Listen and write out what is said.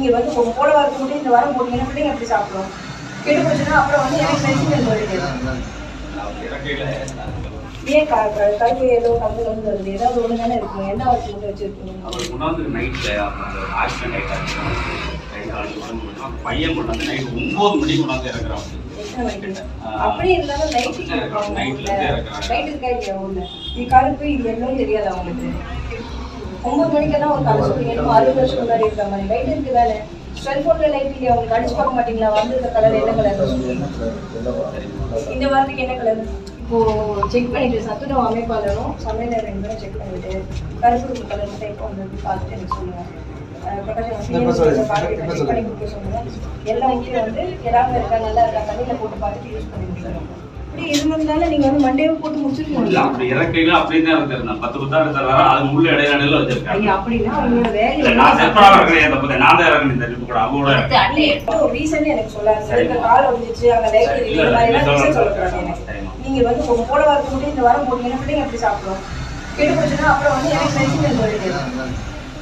நீங்க வந்து உங்க போல வரது மட்டும் இந்த வாரம் போட்டீங்கன்னா பிள்ளைங்க எப்படி சாப்பிடும்? கெட்டு போச்சுன்னா அப்புறம் வந்து எனக்கு மெடிசன் சொல்லிட்டு ஏன் க க- கருப்பு ஏதோ கலந்து கலந்து வருது? ஏதாவது ஒன்று தானே இருக்கும். என்ன வச்சு மட்டும் வச்சிருக்கீங்க? அவர் கொண்டாந்து ஆக்சிடென்ட் பையன் நைட் ஒன்பது மணிக்கு கொண்டாந்து இறக்குறான்? அப்படியே இருந்தாலும் நைட்டுக்கு இருப்பாங்க நைட்ல ஊர்ல. இருந்தே இருக்கிறாங்க. நைட் இருக்கா இல்லையா ஊர்ல இது கருப்பு இது தெரியாது அவங்களுக்கு ஒன்பது மணிக்கெல்லாம் ஒரு கதை இன்னும் அறுபது வருஷம் முன்னாடி இருக்கிற மாதிரி. லைட் இருக்கு தானே? செல்போன்ல லைட் இல்லையா? உங்களுக்கு அடிச்சு பார்க்க மாட்டீங்களா? வந்து இந்த கலர் என்ன கலர் இந்த வாரத்துக்கு என்ன கலர் இப்போ செக் பண்ணிட்டு சத்துணவு அமைப்பாளரும் சமையலர் ரெண்டு செக் பண்ணிட்டு கருப்பு கலர் இப்போ வந்து பார்த்துட்டு எனக்கு சொல்லுங்க. அஹ் பிரகாஷ் இப்ப சொல்லுங்க. பார்த்துட்டு இப்ப check பண்ணி கொடுக்க சொல்லுங்க. எல்லா ஊட்டியும் வந்து எல்லாம் இருக்கா நல்லா இருக்கா? தண்ணியில போட்டு பார்த்துட்டு யூஸ் பண்ணி இப்படி இருந்தாலும் நீங்க வந்து மண்டேவே போட்டு இல்ல முடிச்சிருக்கீங்க அப்படி இறக்கையில அப்படியே தான் பத்து பத்தா எடுத்துறாரு அது முள்ள இடையில இடையில வச்சிருக்காங்க ஐயா அப்படின்னா அவங்களோட இல்ல வேலை நான் செப்பரா இருக்கிறேன். இந்த பத்தி நான் தான் இறங்குனேன் இந்த ட்ரிப் கூட அவங்க கூட அண்ணே, ஒரு reason எனக்கு சொல்லாது. இந்த கால் வந்துச்சு, இந்த மாதிரி எல்லாம் சொல்லக்கூடாது எனக்கு. நீங்க வந்து உங்க போல மட்டும் இந்த வாரம் போட்டீங்கன்னா பிள்ளைங்க எப்படி சாப்பிடும் கெட்டு போச்சுன்னா அப்புறம் வந்து எனக்கு